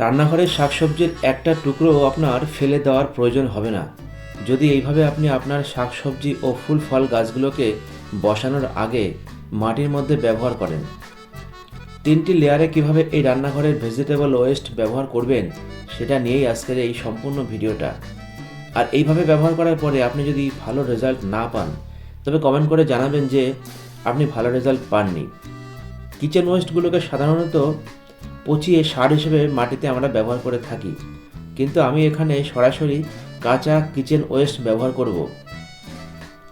রান্নাঘরের শাকসবজির একটা টুকরো আপনার ফেলে দেওয়ার প্রয়োজন হবে না। যদি এইভাবে আপনি আপনার শাকসবজি ও ফুল ফল গাছগুলোকে বসানোর আগে মাটির মধ্যে ব্যবহার করেন। তিনটি লেয়ারে কীভাবে এই রান্নাঘরের ভেজিটেবল ওয়েস্ট ব্যবহার করবেন, সেটা নিয়েই আজকের এই সম্পূর্ণ ভিডিওটা। আর এইভাবে ব্যবহার করার পরে আপনি যদি ভালো রেজাল্ট না পান, তবে কমেন্ট করে জানাবেন যে আপনি ভালো রেজাল্ট পাননি। কিচেন ওয়েস্টগুলোকে সাধারণত পচিয়ে সার হিসেবে মাটিতে আমরা ব্যবহার করে থাকি। কিন্তু আমি এখানে সরাসরি কাঁচা কিচেন ওয়েস্ট ব্যবহার করব।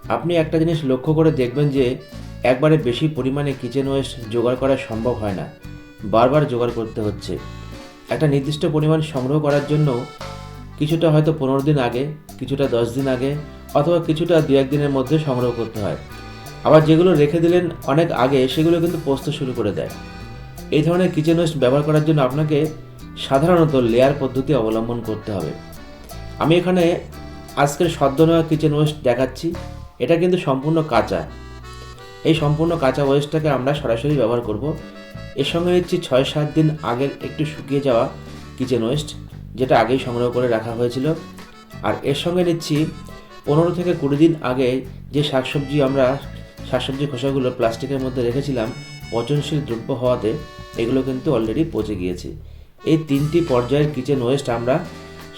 আপনি একটা জিনিস লক্ষ্য করে দেখবেন যে, একবারে বেশি পরিমাণে কিচেন ওয়েস্ট জোগাড় করা সম্ভব হয় না। বারবার জোগাড় করতে হচ্ছে। একটা নির্দিষ্ট পরিমাণ সংগ্রহ করার জন্য কিছুটা হয়তো পনেরো দিন আগে, কিছুটা দশ দিন আগে, অথবা কিছুটা দু একদিনের মধ্যে সংগ্রহ করতে হয়। আবার যেগুলো রেখে দিলেন অনেক আগে, সেগুলো কিন্তু পোস্ত শুরু করে দেয়। এই ধরনের কিচেন ওয়েস্ট ব্যবহার করার জন্য আপনাকে সাধারণত লেয়ার পদ্ধতি অবলম্বন করতে হবে। আমি এখানে আজকের সদ্য নেওয়া কিচেন ওয়েস্ট দেখাচ্ছি। এটা কিন্তু সম্পূর্ণ কাঁচা। এই সম্পূর্ণ কাঁচা ওয়েস্টটাকে আমরা সরাসরি ব্যবহার করব। এর সঙ্গে নিচ্ছি ছয় সাত দিন আগের একটু শুকিয়ে যাওয়া কিচেন ওয়েস্ট যেটা আগেই সংগ্রহ করে রাখা হয়েছিল। আর এর সঙ্গে নিচ্ছি পনেরো থেকে কুড়ি দিন আগে যে শাকসবজি আমরা শাকসবজি খোসাগুলো প্লাস্টিকের মধ্যে রেখেছিলাম পচনশীল দ্রব্য হওয়াতে এগুলো কিন্তু অলরেডি পচে গিয়েছে। এই তিনটি পর্যায়ের কিচেন ওয়েস্ট আমরা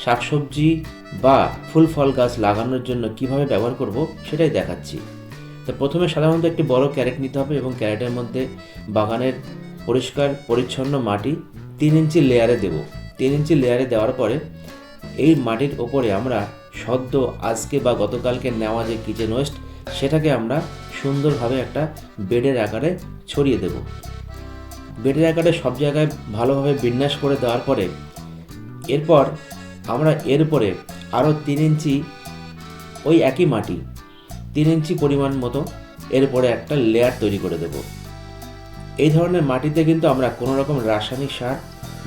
শাকসবজি বা ফুল ফল গাছ লাগানোর জন্য কীভাবে ব্যবহার করব সেটাই দেখাচ্ছি। তো প্রথমে সাধারণত একটি বড় ক্যারেট নিতে হবে এবং ক্যারেটের মধ্যে বাগানের পরিষ্কার, পরিচ্ছন্ন মাটি তিন ইঞ্চি লেয়ারে দেব। তিন ইঞ্চি লেয়ারে দেওয়ার পরে এই মাটির ওপরে আমরা সদ্য আজকে বা গতকালকে নেওয়া যে কিচেন ওয়েস্ট সেটাকে আমরা সুন্দরভাবে একটা বেডের আকারে ছড়িয়ে দেব। বেডের আকারে সব জায়গায় ভালোভাবে বিন্যাস করে দেওয়ার পরে এরপর আমরা এর উপরে আরও তিন ইঞ্চি ওই একই মাটি, তিন ইঞ্চি পরিমাণ মতো এরপরে একটা লেয়ার তৈরি করে দেব। এই ধরনের মাটিতে কিন্তু আমরা কোনো রকম রাসায়নিক সার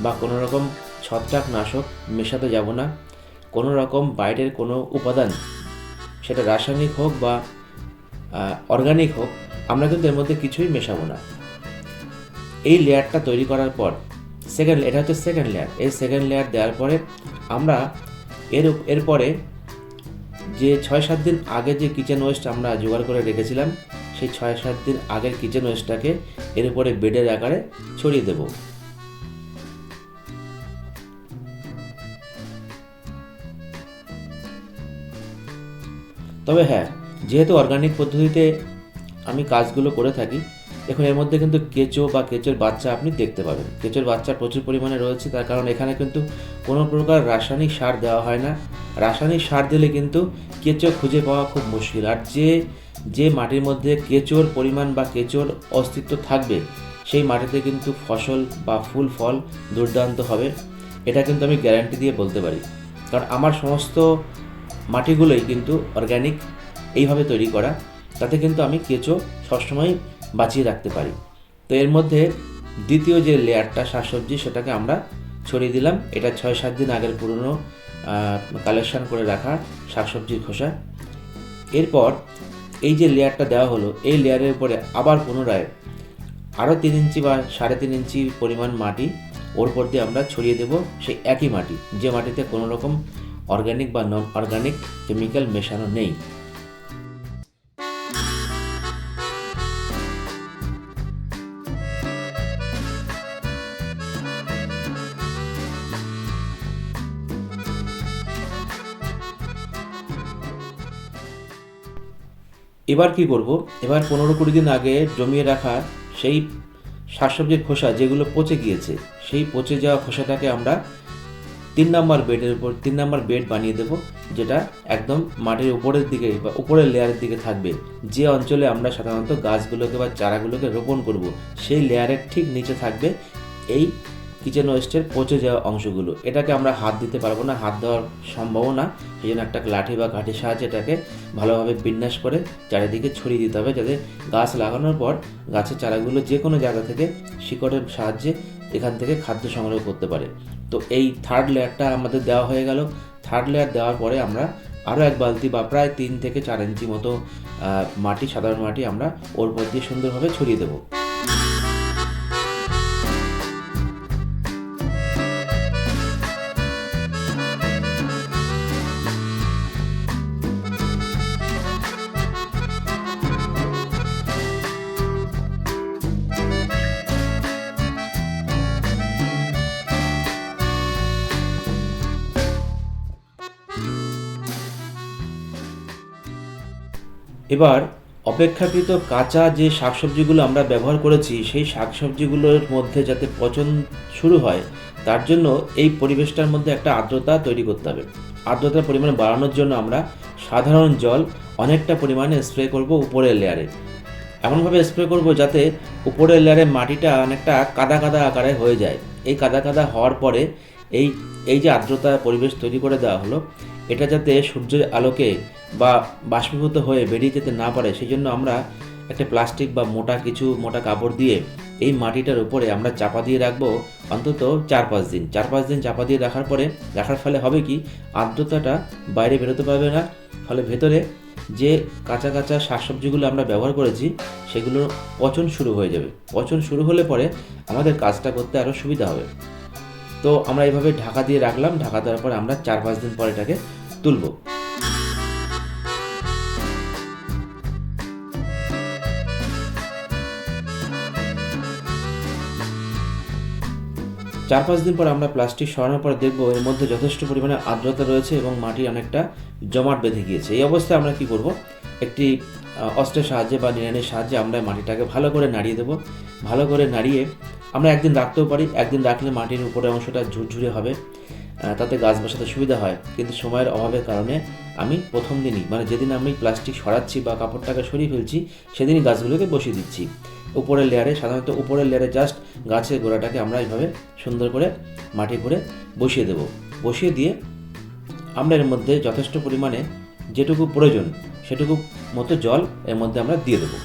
বা কোনো রকম ছত্রাকনাশক মেশাতে যাব না। কোনো রকম বাইরের কোনো উপাদান, সেটা রাসায়নিক হোক বা অর্গানিক হোক, আমরা কিন্তু এর মধ্যে কিছুই মেশাবো না। এই লেয়ারটা তৈরি করার পর সেকেন্ড এটা হচ্ছে সেকেন্ড লেয়ার এই সেকেন্ড লেয়ার দেওয়ার পরে আমরা এর এরপরে যে ছয় সাত দিন আগে যে কিচেন ওয়েস্ট আমরা জোগাড় করে রেখেছিলাম, সেই ছয় সাত দিন আগের কিচেন ওয়েস্টটাকে এর উপরে বেডের আকারে ছড়িয়ে দেবো। তবে হ্যাঁ যেহেতু অর্গানিক পদ্ধতিতে আমি কাজগুলো করে থাকি, এখন এর মধ্যে কিন্তু কেঁচো বা কেঁচোর বাচ্চা আপনি দেখতে পাবেন। কেঁচোর বাচ্চা প্রচুর পরিমাণে রয়েছে, তার কারণ এখানে কিন্তু কোনো প্রকার রাসায়নিক সার দেওয়া হয় না। রাসায়নিক সার দিলে কিন্তু কেঁচো খুঁজে পাওয়া খুব মুশকিল। আর যে যে মাটির মধ্যে কেঁচোর পরিমাণ বা কেঁচোর অস্তিত্ব থাকবে, সেই মাটিতে কিন্তু ফসল বা ফুল, ফল দুর্দান্ত হবে। এটা কিন্তু আমি গ্যারান্টি দিয়ে বলতে পারি। কারণ আমার সমস্ত মাটিগুলোই কিন্তু অর্গ্যানিক এইভাবে তৈরি করা, তাতে কিন্তু আমি কেঁচো সবসময় বাঁচিয়ে রাখতে পারি। তো এর মধ্যে দ্বিতীয় যে লেয়ারটা শাকসবজি, সেটাকে আমরা ছড়িয়ে দিলাম। এটা ছয় সাত দিন আগের পুরনো কালেকশন করে রাখা শাকসবজির খোসা। এরপর এই যে লেয়ারটা দেওয়া হলো, এই লেয়ারের উপরে আবার পুনরায় আরও তিন ইঞ্চি বা সাড়ে তিন ইঞ্চি পরিমাণ মাটি, ওর উপর দিয়ে আমরা ছড়িয়ে দেব সেই একই মাটি। যে মাটিতে কোনো রকম অর্গানিক বা নন অর্গানিক কেমিক্যাল মেশানো নেই। এবার কি করব? এবার পনেরো কুড়ি দিন আগে জমিয়ে রাখা সেই শাকসবজির খোসা যেগুলো পচে গিয়েছে, সেই পচে যাওয়া খোসাটাকে আমরা তিন নম্বর বেডের উপর, তিন নম্বর বেড বানিয়ে দেব, যেটা একদম মাটির উপরের দিকে বা উপরের লেয়ারের দিকে থাকবে। যে অঞ্চলে আমরা সাধারণত গাছগুলোকে বা চারাগুলোকে রোপণ করব, সেই লেয়ারের ঠিক নিচে থাকবে এই কিচেন ওয়েস্টের পচে যাওয়া অংশগুলো। এটাকে আমরা হাত দিতে পারব না, হাত দেওয়ার সম্ভব না সেই জন্য একটা লাঠি বা কাঠির সাহায্যে এটাকে ভালোভাবে বিন্যাস করে চারিদিকে ছড়িয়ে দিতে হবে যাতে গাছ লাগানোর পর গাছের চারাগুলো যে কোনো জায়গা থেকে শিকড়ের সাহায্যে এখান থেকে খাদ্য সংগ্রহ করতে পারে। তো এই থার্ড লেয়ারটা আমাদের দেওয়া হয়ে গেল। থার্ড লেয়ার দেওয়ার পরে আমরা আরও এক বালতি বা প্রায় তিন থেকে চার ইঞ্চি মতো মাটি, সাধারণ মাটি আমরা ওর উপর দিয়ে সুন্দরভাবে ছড়িয়ে দেবো। এবার অপেক্ষাকৃত কাঁচা যে শাকসবজিগুলো আমরা ব্যবহার করেছি, সেই শাকসবজিগুলোর মধ্যে যাতে পচন শুরু হয়, তার জন্য এই পরিবেশটার মধ্যে একটা আর্দ্রতা তৈরি করতে হবে। আর্দ্রতার পরিমাণ বাড়ানোর জন্য আমরা সাধারণ জল অনেকটা পরিমাণে স্প্রে করব উপরের লেয়ারে এমনভাবে স্প্রে করব যাতে উপরের লেয়ারে মাটিটা অনেকটা কাদা কাদা আকারে হয়ে যায়। এই কাদা কাদা হওয়ার পরে এই এই যে আর্দ্রতা পরিবেশ তৈরি করে দেওয়া হলো এটা যাতে সূর্যের আলোকে বা বাষ্পীভূত হয়ে বেরিয়ে যেতে না পারে, সেই জন্য আমরা একটা প্লাস্টিক বা মোটা কিছু, মোটা কাপড় দিয়ে এই মাটিটার উপরে আমরা চাপা দিয়ে রাখব অন্তত চার পাঁচ দিন। চার পাঁচ দিন চাপা দিয়ে রাখার পরে, রাখার ফলে হবে কি? আর্দ্রতাটা বাইরে বেরোতে পারবে না। ফলে ভেতরে যে কাঁচা কাঁচা শাকসবজিগুলো আমরা ব্যবহার করেছি সেগুলোর পচন শুরু হয়ে যাবে। পচন শুরু হলে পরে আমাদের কাজটা করতে আরও সুবিধা হবে। তো আমরা এইভাবে ঢাকা দিয়ে রাখলাম। ঢাকা দেওয়ার পরে আমরা চার পাঁচ দিন পরে এটাকে তুলবো। চার পাঁচ দিন পর আমরা প্লাস্টিক সরানোর পর দেখব এর মধ্যে যথেষ্ট পরিমাণে আর্দ্রতা রয়েছে এবং মাটি অনেকটা জমাট বেঁধে গিয়েছে। এই অবস্থায় আমরা কি করব? একটি অস্ত্রের সাহায্যে বা নিড়ানির সাহায্যে আমরা মাটিটাকে ভালো করে নাড়িয়ে দেবো। ভালো করে নাড়িয়ে আমরা একদিন রাখতেও পারি, একদিন রাখলে মাটির উপরে অংশটা ঝুরঝুরে হবে। তাতে গাছ বসাতে সুবিধা হয়। কিন্তু সময়ের অভাবের কারণে আমি প্রথম দিনই মানে যেদিন আমি প্লাস্টিক সরাচ্ছি বা কাপড়টাকে সরিয়ে ফেলছি, সেদিনই গাছগুলোকে বসিয়ে দিচ্ছি। উপরের লেয়ারে সাধারণত উপরের লেয়ারে জাস্ট গাছের গোড়াটাকে আমরা এইভাবে সুন্দর করে মাটি করে বসিয়ে দেব। বসিয়ে দিয়ে আমরা এর মধ্যে যথেষ্ট পরিমাণে যেটুকু প্রয়োজন, সেটুকু মতো জল এর মধ্যে আমরা দিয়ে দেবো।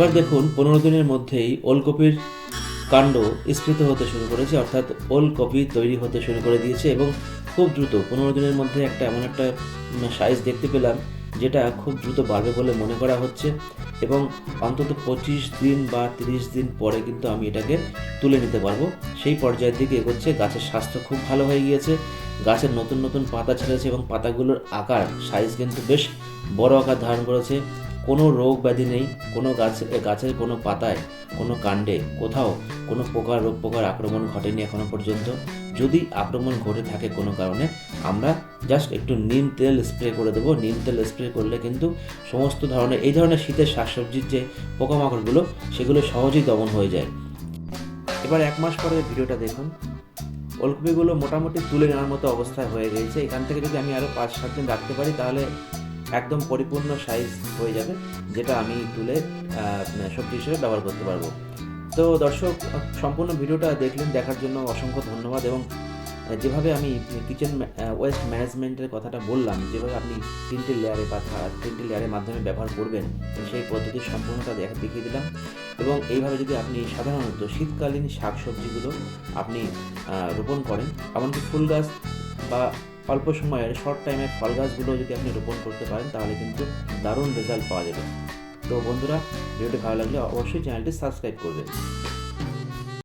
এবার দেখুন, পনেরো দিনের মধ্যেই ওলকপির কাণ্ড স্ফীত হতে শুরু করেছে, অর্থাৎ ওলকপি তৈরি হতে শুরু করে দিয়েছে এবং খুব দ্রুত, পনেরো দিনের মধ্যে একটা এমন একটা সাইজ দেখতে পেলাম, যেটা খুব দ্রুত বাড়বে বলে মনে করা হচ্ছে এবং অন্তত পঁচিশ দিন বা তিরিশ দিন পরে কিন্তু আমি এটাকে তুলে নিতে পারব। সেই পর্যায়ের দিকে এগোচ্ছে, গাছের স্বাস্থ্য খুব ভালো হয়ে গিয়েছে গাছের নতুন নতুন পাতা ছেড়েছে এবং পাতাগুলোর আকার সাইজ কিন্তু বেশ বড় আকার ধারণ করেছে। কোনো রোগ ব্যাধি নেই, কোনো গাছ, গাছের কোনো পাতায়, কোনো কাণ্ডে, কোথাও কোনো পোকা রোগ পোকার আক্রমণ ঘটেনি এখনও পর্যন্ত। যদি আক্রমণ ঘটে থাকে কোনো কারণে, আমরা জাস্ট একটু নিম তেল স্প্রে করে দেবো। নিম তেল স্প্রে করলে কিন্তু সমস্ত ধরনের, এই ধরনের শীতের শাকসবজির যে পোকামাকড়গুলো, সেগুলো সহজেই দমন হয়ে যায়। এবার এক মাস পরে ভিডিওটা দেখুন। ওলকপিগুলো মোটামুটি তুলে নেওয়ার মতো অবস্থায় হয়ে গেছে এখান থেকে যদি আমি আরও পাঁচ সাত দিন রাখতে পারি, তাহলে একদম পরিপূর্ণ সাইজ হয়ে যাবে, যেটা আমি তুলে সবজি হিসেবে ব্যবহার করতে পারব। তো দর্শক, সম্পূর্ণ ভিডিওটা দেখলেন, দেখার জন্য অসংখ্য ধন্যবাদ এবং যেভাবে আমি কিচেন ওয়েস্ট ম্যানেজমেন্টের কথাটা বললাম, যেভাবে আপনি তিনটে লেয়ারে বা তিনটে লেয়ারের মাধ্যমে ব্যবহার করবেন সেই পদ্ধতির সম্পূর্ণটা দেখা, দেখিয়ে দিলাম। এবং এইভাবে যদি আপনি সাধারণত শীতকালীন শাক সবজিগুলো আপনি রোপণ করেন, এমনকি ফুল গাছ বা অল্প সময়ের শর্ট টাইমে ফল গাছগুলো যদি আপনি রোপণ করতে পারেন, তাহলে কিন্তু দারুণ রেজাল্ট পাওয়া যাবে। তো বন্ধুরা, ভিডিওটি ভালো লাগলে অবশ্যই চ্যানেলটি সাবস্ক্রাইব করবেন